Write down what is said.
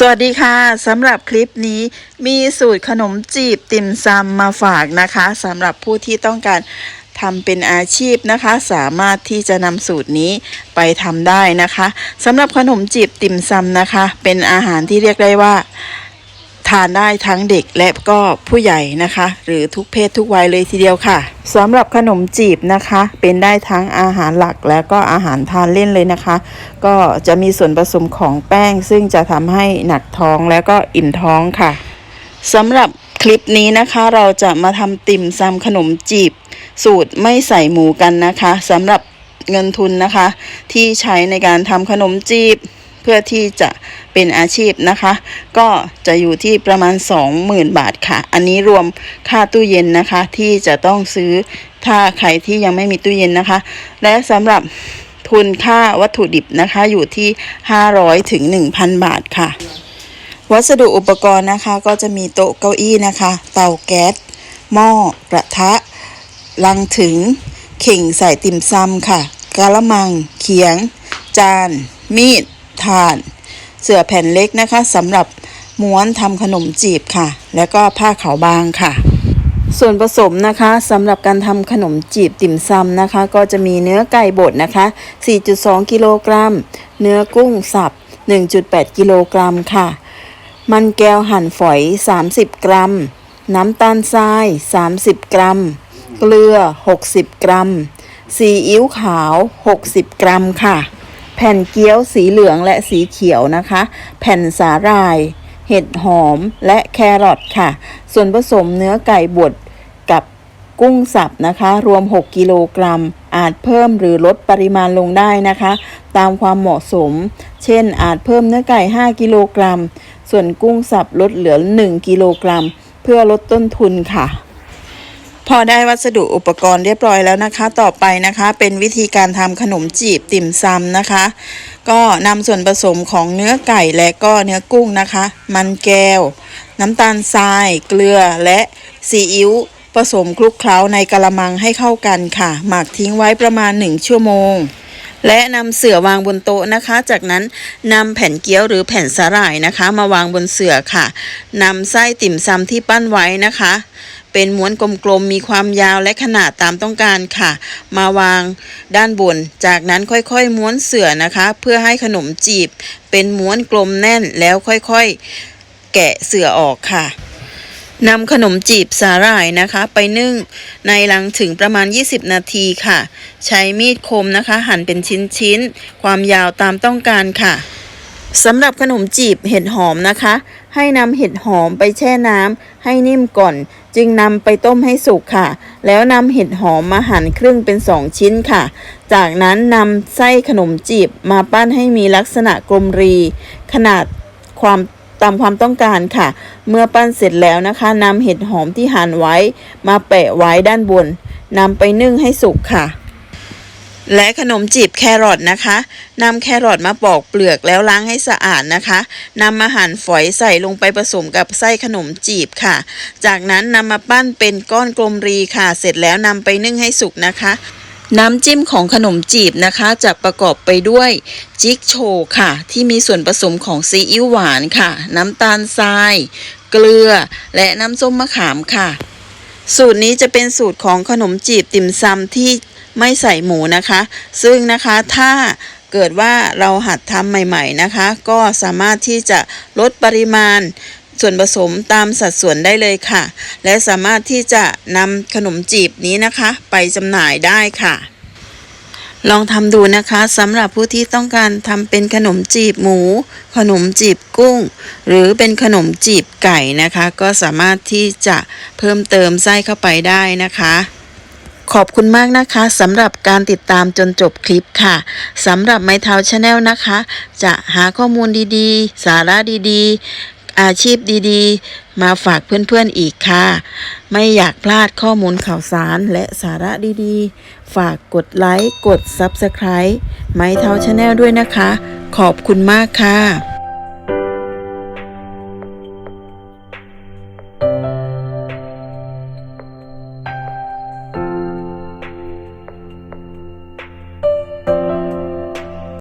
สวัสดีค่ะสำหรับคลิปนี้มีสูตรขนมจีบติ่มซำมาฝากนะคะสำหรับผู้ที่ต้องการทำเป็นอาชีพนะคะ สามารถที่จะนำสูตรนี้ไปทำได้นะคะสำหรับขนมจีบติ่มซำนะคะ เป็นอาหารที่เรียกได้ว่า ทานได้ทั้งเด็กและก็ผู้ใหญ่นะคะ หรือทุกเพศทุกวัยเลยทีเดียวค่ะสำหรับขนมจีบนะคะ เป็นได้ทั้งอาหารหลักและก็อาหารทานเล่นเลยนะคะ ก็จะมีส่วนผสมของแป้ง ซึ่งจะทำให้หนักท้องแล้วก็อิ่มท้องค่ะสำหรับคลิปนี้นะคะเราจะมาทำติ่มซำขนมจีบ สูตรไม่ใส่หมูกันนะคะสำหรับเงินทุนนะคะ ที่ใช้ในการทำขนมจีบเพื่อที่จะเป็นอาชีพนะคะ ก็จะอยู่ที่ประมาณ 20,000 บาทค่ะ อันนี้รวมค่าตู้เย็นนะคะที่จะต้องซื้อถ้าใครที่ยังไม่มีตู้เย็นนะคะ และสำหรับทุนค่าวัตถุดิบนะคะอยู่ที่ 500ถึง1,000 บาทค่ะ วัสดุอุปกรณ์นะคะ ก็จะมีโต๊ะเก้าอี้นะคะ เตาแก๊สหม้อกระทะ ลังถึง เข่งใส่ติ่มซำค่ะ กะละมัง เขียง จาน มีด ถ่าน เสื่อแผ่นเล็กนะคะสำหรับม้วนทำขนมจีบค่ะ แล้วก็ผ้าขาวบางค่ะ ส่วนผสมนะคะสำหรับการทำขนมจีบติ่มซำนะคะ ก็จะมีเนื้อไก่บดนะคะ 4.2 กิโลกรัม เนื้อกุ้งสับ 1.8 กิโลกรัมค่ะ มันแก้วหั่นฝอย 30 กรัม น้ำตาลทราย 30 กรัม เกลือ 60 กรัมซีอิ๊วขาว 60 กรัมค่ะ แผ่นเกี๊ยวสีเหลืองและสีเขียวนะคะ แผ่นสาหร่าย เห็ดหอมและแครอทค่ะ ส่วนผสมเนื้อไก่บดกับกุ้งสับนะคะ รวม 6 กิโลกรัม อาจเพิ่มหรือลดปริมาณลงได้นะคะ ตามความเหมาะสม เช่น อาจเพิ่มเนื้อไก่ 5 กิโลกรัม ส่วนกุ้งสับลดเหลือ 1 กิโลกรัม เพื่อลดต้นทุนค่ะ พอได้วัสดุอุปกรณ์เรียบร้อยแล้วนะคะ ต่อไปนะคะเป็นวิธีการทำขนมจีบติ่มซำนะคะ ก็นำส่วนผสมของเนื้อไก่และก็เนื้อกุ้งนะคะ มันแก้ว น้ำตาลทราย เกลือและซีอิ๊วผสมคลุกเคล้าในกระมังให้เข้ากันค่ะ หมักทิ้งไว้ประมาณ 1 ชั่วโมง และนำเสื่อวางบนโต๊ะนะคะ จากนั้นนำแผ่นเกี๊ยวหรือแผ่นสาหร่ายนะคะ มาวางบนเสื่อค่ะนำไส้ติ่มซำที่ปั้นไว้นะคะ เป็นม้วนกลมๆ มีความยาวและขนาดตามต้องการค่ะ มาวางด้านบน จากนั้นค่อยๆ ม้วนเสื่อนะคะ เพื่อให้ขนมจีบ เป็นม้วนกลมแน่นแล้วค่อยๆ แกะเสื่อออกค่ะนำขนมจีบสาหร่ายนะคะ ไปนึ่งในรังถึงประมาณ 20 นาทีค่ะ ใช้มีดคมนะคะ หั่นเป็นชิ้นๆ ความยาวตามต้องการค่ะ สำหรับขนมจีบเห็ดหอมนะคะ ให้นำเห็ดหอมไปแช่น้ำให้นิ่มก่อน จึงนำไปต้มให้สุกค่ะ แล้วนำเห็ดหอมมาหั่นครึ่งเป็น2ชิ้นค่ะ จากนั้นนำไส้ขนมจีบมาปั้นให้มีลักษณะกลมรี ขนาดความตามความต้องการค่ะ เมื่อปั้นเสร็จแล้วนะคะนำเห็ดหอมที่หั่นไว้ มาแปะไว้ด้านบนนำไปนึ่งให้สุกค่ะ และขนมจีบแครอทนะคะนำแครอทมาปอกเปลือกแล้วล้างให้สะอาดนะคะนำมาหั่นฝอยใส่ลงไปผสมกับไส้ขนมจีบค่ะ จากนั้นนำมาปั้นเป็นก้อนกลมรีค่ะ เสร็จแล้วนำไปนึ่งให้สุกนะคะน้ำจิ้มของขนมจีบนะคะจะประกอบไปด้วยจิ๊กโชค่ะ ที่มีส่วนผสมของซีอิ๊วหวานค่ะ น้ำตาลทราย เกลือ และน้ำส้มมะขามค่ะ สูตรนี้จะเป็นสูตรของขนมจีบติ่มซำที่ไม่ใส่หมูนะคะ ซึ่งนะคะถ้าเกิดว่าเราหัดทำใหม่ ๆนะคะ ก็สามารถที่จะลดปริมาณส่วนผสมตามสัดส่วนได้เลยค่ะ และสามารถที่จะนำขนมจีบนี้นะคะ ไปจำหน่ายได้ค่ะ ลองทำดูนะคะสำหรับผู้ที่ต้องการทำเป็นขนมจีบหมู ขนมจีบกุ้ง หรือเป็นขนมจีบไก่นะคะ ก็สามารถที่จะเพิ่มเติมไส้เข้าไปได้นะคะขอบคุณมากนะคะสำหรับการติดตามจนจบคลิปค่ะสำหรับไมเท้าชาแนลนะคะ จะหาข้อมูลดีๆ สาระดีๆ อาชีพดีๆ มาฝากเพื่อนๆอีกค่ะ ไม่อยากพลาดข้อมูลข่าวสารและสาระดีๆ ฝากกดไลค์ กด Subscribe ไมเท้าชาแนลด้วยนะคะ ขอบคุณมากค่ะ